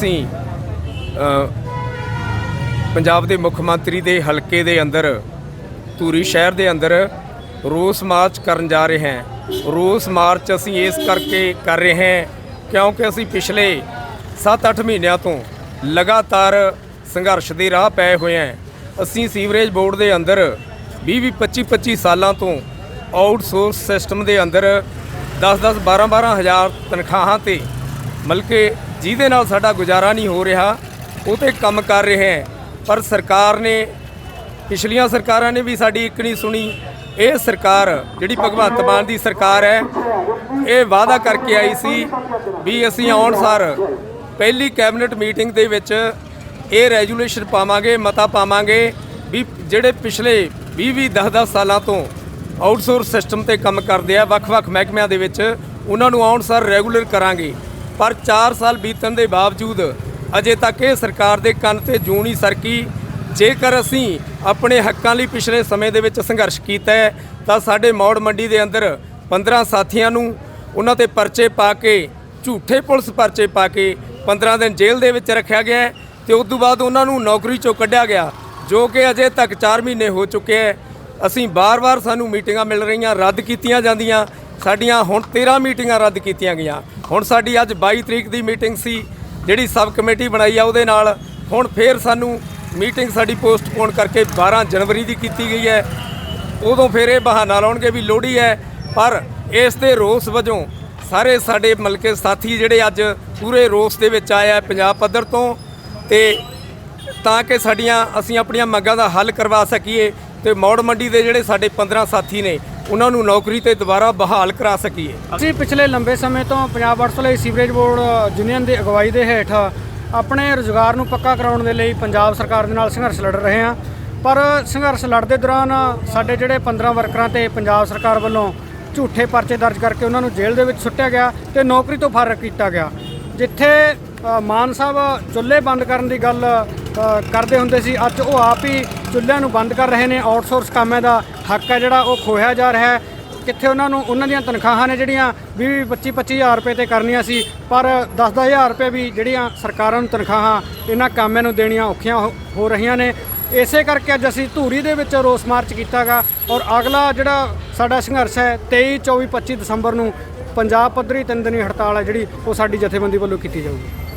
ਅਸੀਂ ਪੰਜਾਬ ਦੇ ਮੁੱਖ ਮੰਤਰੀ ਦੇ ਹਲਕੇ ਦੇ ਅੰਦਰ, ਧੂਰੀ ਸ਼ਹਿਰ ਦੇ ਅੰਦਰ ਰੋਸ ਮਾਰਚ ਕਰਨ ਜਾ ਰਹੇ ਹਾਂ। ਰੋਸ ਮਾਰਚ ਅਸੀਂ ਇਸ ਕਰਕੇ ਕਰ ਰਹੇ ਹਾਂ ਕਿਉਂਕਿ ਅਸੀਂ ਪਿਛਲੇ 7-8 ਮਹੀਨਿਆਂ ਤੋਂ ਲਗਾਤਾਰ ਸੰਘਰਸ਼ ਦੇ ਰਾਹ ਪਏ ਹੋਏ ਹਾਂ। ਅਸੀਂ ਸੀਵਰੇਜ ਬੋਰਡ ਦੇ ਅੰਦਰ 20-20 25-25 ਸਾਲਾਂ ਤੋਂ ਆਊਟਸੋਰਸ ਸਿਸਟਮ ਦੇ ਅੰਦਰ 10-10 12-12 ਹਜ਼ਾਰ ਤਨਖਾਹਾਂ ਤੇ ਮਤਲਬ ਜਿਹਦੇ ਨਾਲ ਸਾਡਾ ਗੁਜ਼ਾਰਾ ਨਹੀਂ ਹੋ ਰਿਹਾ, ਉਹ ਤੇ ਕੰਮ ਕਰ ਰਹੇ ਹਾਂ। ਪਰ ਸਰਕਾਰ ਨੇ, ਪਿਛਲੀਆਂ ਸਰਕਾਰਾਂ ਨੇ ਵੀ ਸਾਡੀ ਇੱਕ ਨਹੀਂ ਸੁਣੀ। ਇਹ ਸਰਕਾਰ, ਜਿਹੜੀ ਭਗਵੰਤ ਮਾਨ ਦੀ ਸਰਕਾਰ ਹੈ, ਇਹ ਵਾਅਦਾ ਕਰਕੇ ਆਈ ਸੀ ਵੀ ਅਸੀਂ ਆਉਣ ਸਾਰ ਪਹਿਲੀ ਕੈਬਨਿਟ ਮੀਟਿੰਗ ਦੇ ਵਿੱਚ ਇਹ ਰੈਜੂਲੇਸ਼ਨ ਪਾਵਾਂਗੇ, ਮਤਾ ਪਾਵਾਂਗੇ ਵੀ ਜਿਹੜੇ ਪਿਛਲੇ 20-20 10-10 ਸਾਲਾਂ ਤੋਂ ਆਊਟਸੋਰਸ ਸਿਸਟਮ ਤੇ ਕੰਮ ਕਰਦੇ ਆ, ਵੱਖ-ਵੱਖ ਮਹਿਕਮਿਆਂ ਦੇ ਵਿੱਚ, ਉਹਨਾਂ ਨੂੰ ਆਉਣ ਸਾਰ ਰੈਗੂਲਰ ਕਰਾਂਗੇ। ਪਰ 4 ਸਾਲ ਬੀਤਣ ਦੇ ਬਾਵਜੂਦ ਅਜੇ ਤੱਕ ਇਹ ਸਰਕਾਰ ਦੇ ਕੰਨ ਤੇ ਜੂੰ ਨਹੀਂ ਸਰਕੀ। ਜੇਕਰ ਅਸੀਂ ਆਪਣੇ ਹੱਕਾਂ ਲਈ ਪਿਛਲੇ ਸਮੇਂ ਦੇ ਵਿੱਚ ਸੰਘਰਸ਼ ਕੀਤਾ ਹੈ, ਤਾਂ ਸਾਡੇ ਮੌੜ ਮੰਡੀ ਦੇ ਅੰਦਰ 15 ਸਾਥੀਆਂ ਨੂੰ ਉਹਨਾਂ ਤੇ ਪਰਚੇ ਪਾ ਕੇ, ਝੂਠੇ ਪੁਲਿਸ ਪਰਚੇ ਪਾ ਕੇ 15 ਦਿਨ ਜੇਲ੍ਹ ਦੇ ਵਿੱਚ ਰੱਖਿਆ ਗਿਆ ਹੈ ਤੇ ਉਸ ਤੋਂ ਬਾਅਦ ਉਹਨਾਂ ਨੂੰ ਨੌਕਰੀ ਚੋਂ ਕੱਢਿਆ ਗਿਆ, ਜੋ ਕਿ ਅਜੇ ਤੱਕ 4 ਮਹੀਨੇ ਹੋ ਚੁੱਕੇ ਹੈ। ਅਸੀਂ ਬਾਰ-ਬਾਰ ਸਾਨੂੰ ਮੀਟਿੰਗਾਂ ਮਿਲ ਰਹੀਆਂ, ਰੱਦ ਕੀਤੀਆਂ ਜਾਂਦੀਆਂ। ਸਾਡੀਆਂ ਹੁਣ 13 ਮੀਟਿੰਗਾਂ ਰੱਦ ਕੀਤੀਆਂ ਗਈਆਂ। ਹੁਣ ਸਾਡੀ ਅੱਜ 22 ਤਰੀਕ ਦੀ ਮੀਟਿੰਗ ਸੀ, ਜਿਹੜੀ ਸਬ ਕਮੇਟੀ ਬਣਾਈ ਆ ਉਹਦੇ ਨਾਲ। ਹੁਣ ਫੇਰ ਸਾਨੂੰ ਮੀਟਿੰਗ ਸਾਡੀ ਪੋਸਟਪੋਨ ਕਰਕੇ 12 ਜਨਵਰੀ ਦੀ ਕੀਤੀ ਗਈ ਹੈ। ਉਦੋਂ ਫਿਰ ਇਹ ਬਹਾਨਾ ਲਾਉਣਗੇ ਵੀ ਲੋਹੜੀ ਹੈ, ਪਰ ਇਸ ਦੇ ਰੋਸ ਵਜੋਂ ਸਾਰੇ ਸਾਡੇ ਮਲਕੇ ਸਾਥੀ ਜਿਹੜੇ ਅੱਜ ਪੂਰੇ ਰੋਸ ਦੇ ਵਿੱਚ ਆਏ ਆ ਪੰਜਾਬ ਪੱਧਰ ਤੋਂ, ਤੇ ਤਾਂ ਕਿ ਸਾਡੀਆਂ, ਅਸੀਂ ਆਪਣੀਆਂ ਮੰਗਾਂ ਦਾ ਹੱਲ ਕਰਵਾ ਸਕੀਏ, ਤੇ ਮੌੜ ਮੰਡੀ ਦੇ ਜਿਹੜੇ ਸਾਡੇ 15 ਸਾਥੀ ਨੇ ਉਹਨਾਂ ਨੂੰ ਨੌਕਰੀ ਤੇ ਦੁਬਾਰਾ ਬਹਾਲ ਕਰਾ ਸਕੀਏ। ਅਸੀਂ ਪਿਛਲੇ ਲੰਬੇ ਸਮੇਂ ਤੋਂ ਪੰਜਾਬ ਵਰਸ ਲਈ ਸੀਵਰੇਜ ਬੋਰਡ ਯੂਨੀਅਨ ਦੀ ਅਗਵਾਈ ਦੇ ਹੇਠ ਆਪਣੇ ਰੁਜ਼ਗਾਰ ਨੂੰ ਪੱਕਾ ਕਰਾਉਣ ਦੇ ਲਈ ਪੰਜਾਬ ਸਰਕਾਰ ਦੇ ਨਾਲ ਸੰਘਰਸ਼ ਲੜ ਰਹੇ ਹਾਂ। ਪਰ ਸੰਘਰਸ਼ ਲੜਦੇ ਦੌਰਾਨ ਸਾਡੇ ਜਿਹੜੇ 15 ਵਰਕਰਾਂ ਤੇ ਪੰਜਾਬ ਸਰਕਾਰ ਵੱਲੋਂ ਝੂਠੇ ਪਰਚੇ ਦਰਜ ਕਰਕੇ ਉਹਨਾਂ ਨੂੰ ਜੇਲ੍ਹ ਦੇ ਵਿੱਚ ਸੁੱਟਿਆ ਗਿਆ ਤੇ ਨੌਕਰੀ ਤੋਂ ਫਾਰਗ ਕੀਤਾ ਗਿਆ। ਜਿੱਥੇ ਮਾਨ ਸਾਹਿਬ ਚੁੱਲ੍ਹੇ ਬੰਦ ਕਰਨ ਦੀ ਗੱਲ ਕਰਦੇ ਹੁੰਦੇ ਸੀ, ਅੱਜ ਉਹ ਆਪ ਹੀ ਚੁੱਲ੍ਹਿਆਂ ਨੂੰ ਬੰਦ ਕਰ ਰਹੇ ਨੇ, ਆਊਟਸੋਰਸ ਕੰਮਾਂ ਦਾ ਹੱਕ ਹੈ ਜਿਹੜਾ ਉਹ ਖੋਹਿਆ ਜਾ ਰਿਹਾ ਹੈ। ਕਿੱਥੇ ਉਹਨਾਂ ਨੂੰ ਉਹਨਾਂ ਦੀਆਂ ਤਨਖਾਹਾਂ ਨੇ ਜਿਹੜੀਆਂ 20 25 25000 ਰੁਪਏ ਤੇ ਕਰਨੀਆਂ ਸੀ, ਪਰ 10-10000 ਰੁਪਏ ਵੀ ਜਿਹੜੀਆਂ ਸਰਕਾਰਾਂ ਨੂੰ ਤਨਖਾਹਾਂ ਇਹਨਾਂ ਕਾਮਿਆਂ ਨੂੰ ਦੇਣੀਆਂ ਔਖੀਆਂ ਹੋ- ਹੋ ਰਹੀਆਂ ਨੇ। ਇਸੇ ਕਰਕੇ ਅੱਜ ਅਸੀਂ ਧੂਰੀ ਦੇ ਵਿੱਚ ਰੋਸ ਮਾਰਚ ਕੀਤਾਗਾ ਔਰ ਅਗਲਾ ਜਿਹੜਾ ਸਾਡਾ ਸੰਘਰਸ਼ ਹੈ 23 24 25 ਦਸੰਬਰ ਨੂੰ ਪੰਜਾਬ ਪੱਧਰੀ ਤਿੰਨ ਦਿਨੀ ਹੜਤਾਲ ਹੈ ਜਿਹੜੀ ਉਹ ਸਾਡੀ ਜਥੇਬੰਦੀ ਵੱਲੋਂ ਕੀਤੀ ਜਾਊਗੀ।